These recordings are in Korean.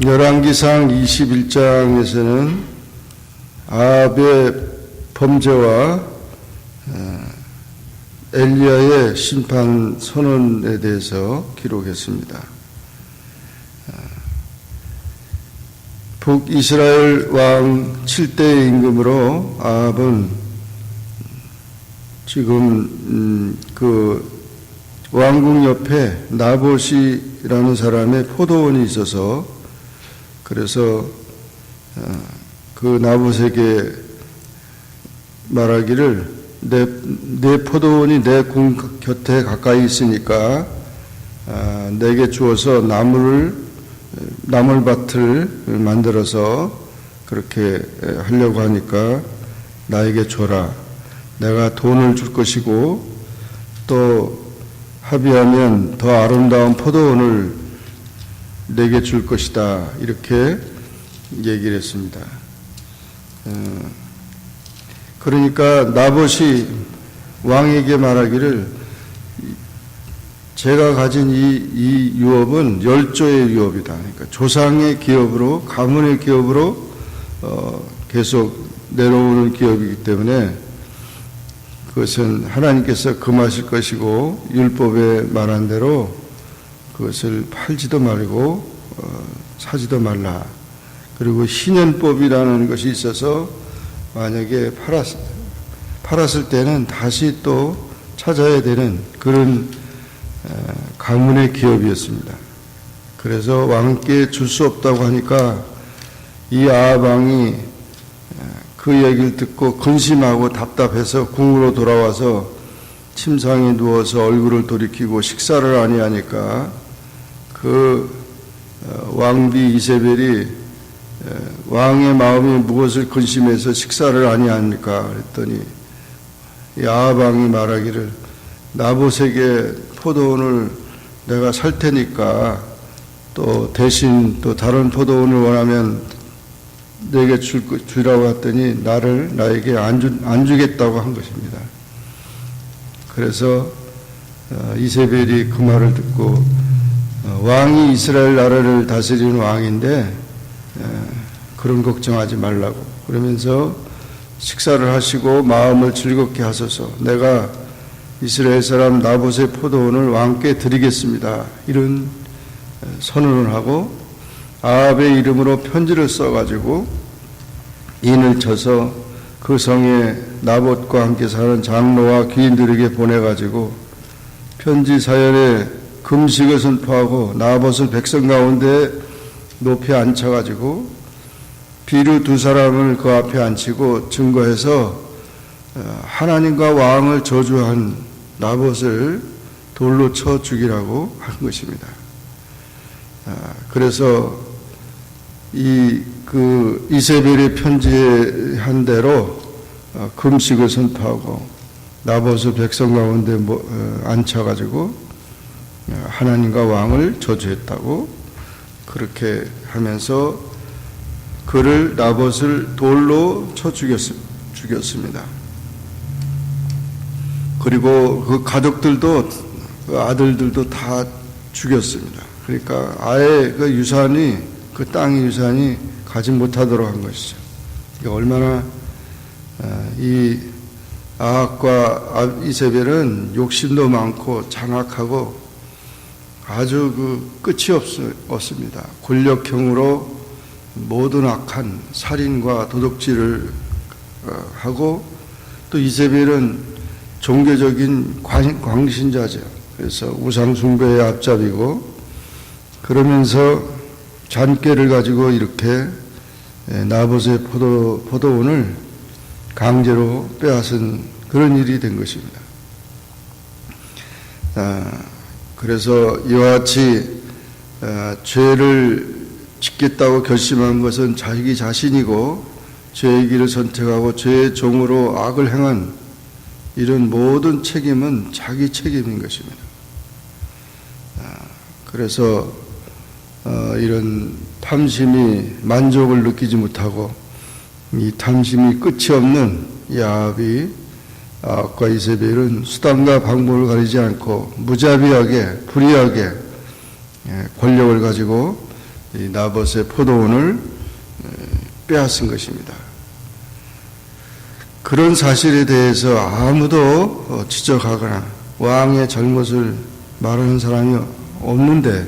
열왕기상 21장에서는 아합의 범죄와 어, 엘리야의 심판 선언에 대해서 기록했습니다. 북이스라엘 왕 7대 임금으로 아합은 지금 음, 그 왕궁 옆에 나봇이라는 사람의 포도원이 있어서 그래서 어, 그 나봇에게 말하기를 내, 내 포도원이 내 궁 곁에 가까이 있으니까 아, 내게 주어서 나무를 나물밭을 만들어서 그렇게 하려고 하니까 나에게 줘라. 내가 돈을 줄 것이고 또 합의하면 더 아름다운 포도원을 내게 줄 것이다. 이렇게 얘기를 했습니다. 어, 그러니까 나봇이 왕에게 말하기를 제가 가진 이, 이 유업은 열조의 유업이다. 그러니까 조상의 기업으로, 가문의 기업으로 어, 계속 내려오는 기업이기 때문에 그것은 하나님께서 금하실 것이고 율법에 말한 대로 그것을 팔지도 말고 어, 사지도 말라. 그리고 신연법이라는 것이 있어서 만약에 팔았, 팔았을 때는 다시 또 찾아야 되는 그런 어, 가문의 기업이었습니다. 그래서 왕께 줄 수 없다고 하니까 이 아합 왕이 어, 그 얘기를 듣고 근심하고 답답해서 궁으로 돌아와서 침상에 누워서 얼굴을 돌이키고 식사를 아니하니까 그 어, 왕비 이세벨이 왕의 마음이 무엇을 근심해서 식사를 아니합니까? 그랬더니 야하방이 말하기를 나봇에게 포도원을 내가 살 테니까 또 대신 또 다른 포도원을 원하면 내게 줄, 주라고 했더니 나를 나에게 안, 주, 안 주겠다고 한 것입니다. 그래서 어, 이세벨이 그 말을 듣고 어, 왕이 이스라엘 나라를 다스리는 왕인데 그런 걱정하지 말라고 그러면서 식사를 하시고 마음을 즐겁게 하소서 내가 이스라엘 사람 나봇의 포도원을 왕께 드리겠습니다. 이런 선언을 하고 아합의 이름으로 편지를 써가지고 인을 쳐서 그 성에 나봇과 함께 사는 장로와 귀인들에게 보내가지고 편지 사연에 금식을 선포하고 나봇을 백성 가운데 높이 앉혀가지고 비루 두 사람을 그 앞에 앉히고 증거해서 어, 하나님과 왕을 저주한 나봇을 돌로 쳐 죽이라고 한 것입니다. 아, 그래서 이 그 이세벨의 편지한 대로 어, 금식을 선포하고 나봇을 백성 가운데 어, 앉혀가지고 하나님과 왕을 저주했다고 그렇게 하면서 그를 나봇을 돌로 쳐 죽였습니다. 그리고 그 가족들도 그 아들들도 다 죽였습니다. 그러니까 아예 그 유산이 그 땅의 유산이 가지 못하도록 한 것이죠. 이게 얼마나 어, 이 아합과 이세벨은 욕심도 많고 장악하고 아주 그 끝이 없, 없습니다. 권력형으로 모든 악한 살인과 도둑질을 어, 하고 또 이세벨은 종교적인 광신자죠. 그래서 우상숭배의 앞잡이고 그러면서 잔깨를 가지고 이렇게 나봇의 포도, 포도원을 강제로 빼앗은 그런 일이 된 것입니다. 아, 그래서 이와 같이 아, 죄를 짓겠다고 결심한 것은 자기 자신이고 죄의 길을 선택하고 죄의 종으로 악을 행한 이런 모든 책임은 자기 책임인 것입니다. 아, 그래서 어, 이런 탐심이 만족을 느끼지 못하고 이 탐심이 끝이 없는 이 아합이 아합과 이세벨은 수단과 방법을 가리지 않고 무자비하게 불의하게 예, 권력을 가지고 이 나봇의 포도원을 에, 빼앗은 것입니다. 그런 사실에 대해서 아무도 어, 지적하거나 왕의 잘못을 말하는 사람이 없는데 에,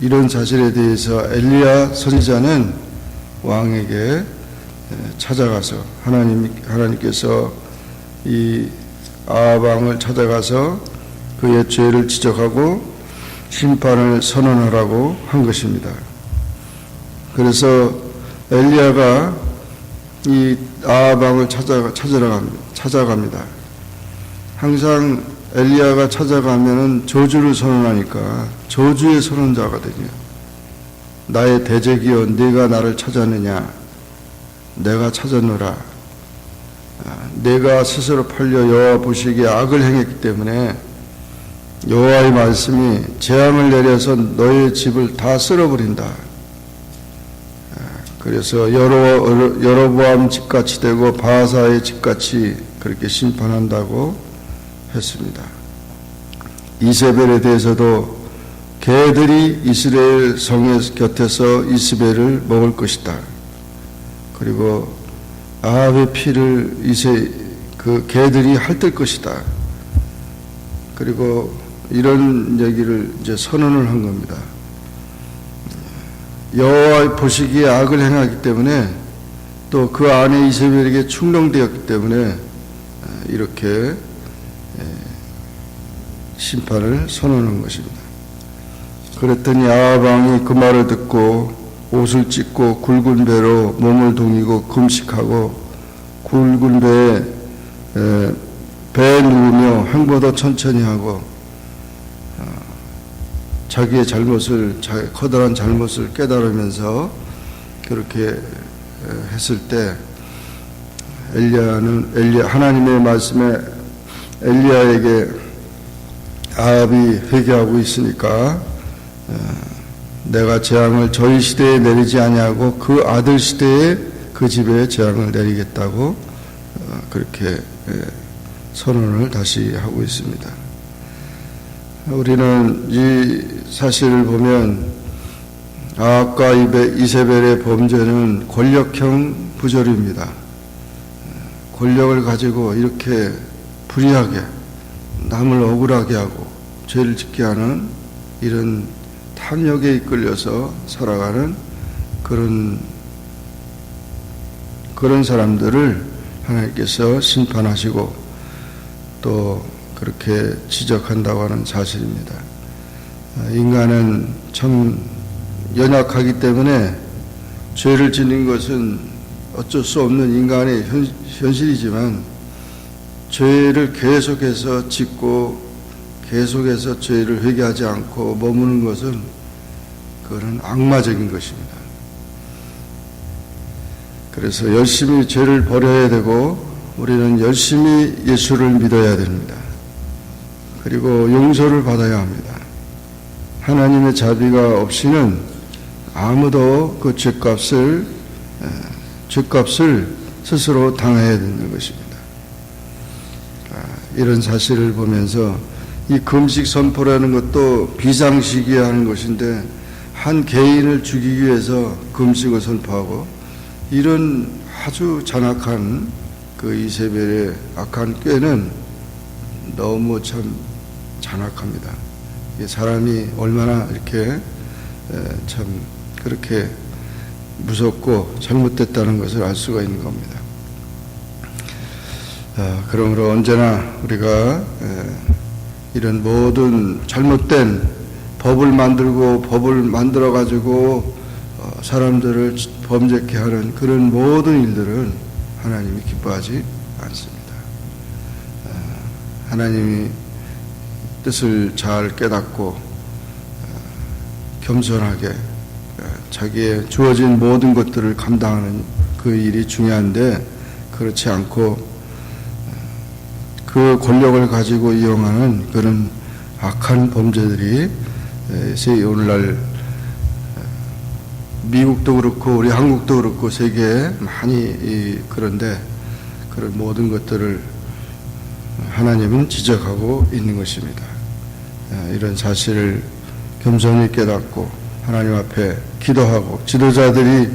이런 사실에 대해서 엘리야 선지자는 왕에게 에, 찾아가서 하나님 하나님께서 이 아방을 찾아가서 그의 죄를 지적하고 심판을 선언하라고 한 것입니다. 그래서 엘리야가 이 아방을 찾아 찾으러 찾아갑니다. 항상 엘리야가 찾아가면은 저주를 선언하니까 저주의 선언자거든요. 나의 대적이여 네가 나를 찾았느냐 내가 찾았노라 아, 내가 스스로 팔려 여호와 보시기에 악을 행했기 때문에 여호와의 말씀이 재앙을 내려서 너의 집을 다 쓸어버린다. 아, 그래서 여러 여로보암 집같이 되고 바사의 집같이 그렇게 심판한다고 했습니다. 이세벨에 대해서도 개들이 이스라엘 성의 곁에서 이스벨을 먹을 것이다. 그리고 아합의 피를 이세 그 개들이 핥을 것이다. 그리고 이런 얘기를 이제 선언을 한 겁니다. 여호와 보시기에 악을 행하기 때문에 또 그 안에 이세벨에게 충동되었기 때문에 이렇게 심판을 선언한 것입니다. 그랬더니 아방이 그 말을 듣고 옷을 찢고 굵은 배로 몸을 동이고 금식하고 굵은 배에 배에 누우며 행보도 천천히 하고 어, 자기의 잘못을 자기 커다란 잘못을 깨달으면서 그렇게 했을 때 엘리야는 엘리야 하나님의 말씀에 엘리야에게 아합이 회개하고 있으니까 내가 재앙을 저희 시대에 내리지 아니하고 그 아들 시대에 그 집에 재앙을 내리겠다고 어, 그렇게 선언을 다시 하고 있습니다. 우리는 이 사실을 보면 아합과 이세벨의 범죄는 권력형 부조리입니다. 권력을 가지고 이렇게 불의하게 남을 억울하게 하고 죄를 짓게 하는 이런 탐욕에 이끌려서 살아가는 그런 그런 사람들을 하나님께서 심판하시고 또 그렇게 지적한다고 하는 사실입니다. 인간은 참 연약하기 때문에 죄를 짓는 것은 어쩔 수 없는 인간의 현, 현실이지만 죄를 계속해서 짓고 계속해서 죄를 회개하지 않고 머무는 것은 그거는 악마적인 것입니다. 그래서 열심히 죄를 버려야 되고 우리는 열심히 예수를 믿어야 됩니다. 그리고 용서를 받아야 합니다. 하나님의 자비가 없이는 아무도 그 죄값을 죄값을 스스로 당해야 되는 것입니다. 이런 사실을 보면서 이 금식 선포라는 것도 비상시기에 하는 것인데 한 개인을 죽이기 위해서 금식을 선포하고 이런 아주 잔악한 그 이세벨의 악한 꾀는 너무 참 잔악합니다. 사람이 얼마나 이렇게 참 그렇게 무섭고 잘못됐다는 것을 알 수가 있는 겁니다. 아, 그러므로 언제나 우리가 이런 모든 잘못된 법을 만들고 법을 만들어 가지고 어, 사람들을 범죄케 하는 그런 모든 일들은 하나님이 기뻐하지 않습니다. 아, 하나님이 뜻을 잘 깨닫고 아, 겸손하게 자기의 주어진 모든 것들을 감당하는 그 일이 중요한데 그렇지 않고 그 권력을 가지고 이용하는 그런 악한 범죄들이 오늘날 미국도 그렇고 우리 한국도 그렇고 세계에 많이 이 그런데 그런 모든 것들을 하나님은 지적하고 있는 것입니다. 아, 이런 사실을 겸손히 깨닫고 하나님 앞에 기도하고 지도자들이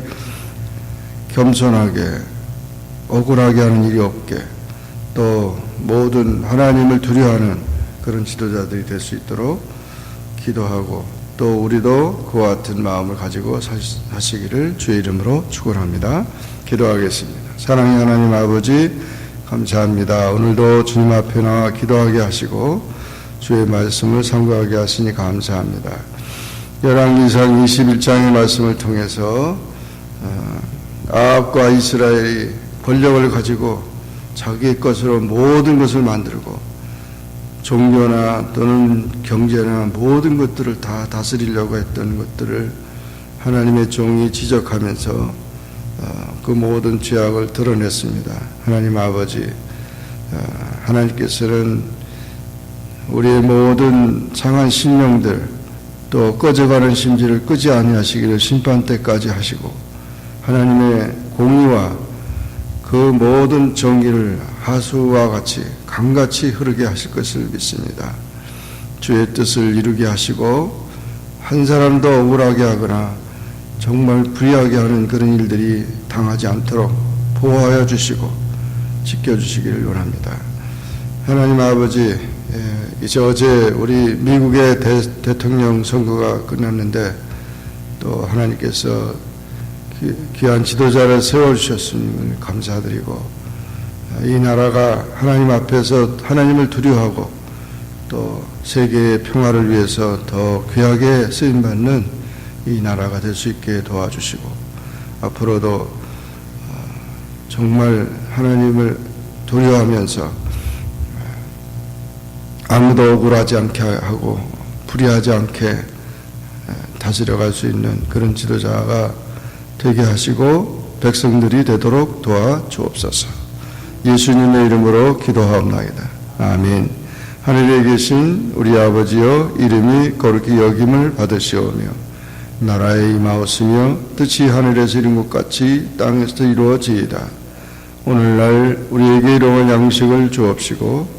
겸손하게 억울하게 하는 일이 없게 또 모든 하나님을 두려워하는 그런 지도자들이 될 수 있도록 기도하고 또 우리도 그와 같은 마음을 가지고 사시- 사시기를 주의 이름으로 축원합니다. 기도하겠습니다. 사랑의 하나님 아버지 감사합니다. 오늘도 주님 앞에 나와 기도하게 하시고 주의 말씀을 상고하게 하시니 감사합니다. 열왕기상 21장의 말씀을 통해서 어, 아합과 이스라엘이 권력을 가지고 자기의 것으로 모든 것을 만들고 종교나 또는 경제나 모든 것들을 다 다스리려고 했던 것들을 하나님의 종이 지적하면서 어, 그 모든 죄악을 드러냈습니다. 하나님 아버지, 어, 하나님께서는 우리의 모든 상한 심령들 또 꺼져가는 심지를 끄지 아니하시기를 심판 때까지 하시고 하나님의 공의와 그 모든 정의를 하수와 같이 강같이 흐르게 하실 것을 믿습니다. 주의 뜻을 이루게 하시고 한 사람도 억울하게 하거나 정말 불의하게 하는 그런 일들이 당하지 않도록 보호하여 주시고 지켜주시기를 원합니다. 하나님 아버지, 예, 이제 어제 우리 미국의 대, 대통령 선거가 끝났는데 또 하나님께서 귀- 귀한 지도자를 세워주셨음을 감사드리고 이 나라가 하나님 앞에서 하나님을 두려워하고 또 세계의 평화를 위해서 더 귀하게 쓰임받는 이 나라가 될 수 있게 도와주시고 앞으로도 어, 정말 하나님을 두려워하면서 아무도 억울하지 않게 하고 불의하지 않게 다스려갈 수 있는 그런 지도자가 되게 하시고 백성들이 되도록 도와 주옵소서. 예수님의 이름으로 기도하옵나이다. 아멘. 하늘에 계신 우리 아버지여 이름이 거룩히 여김을 받으시오며 나라에 임하옵으며 뜻이 하늘에서 이룬 것 같이 땅에서 이루어지이다. 오늘날 우리에게 일용할 양식을 주옵시고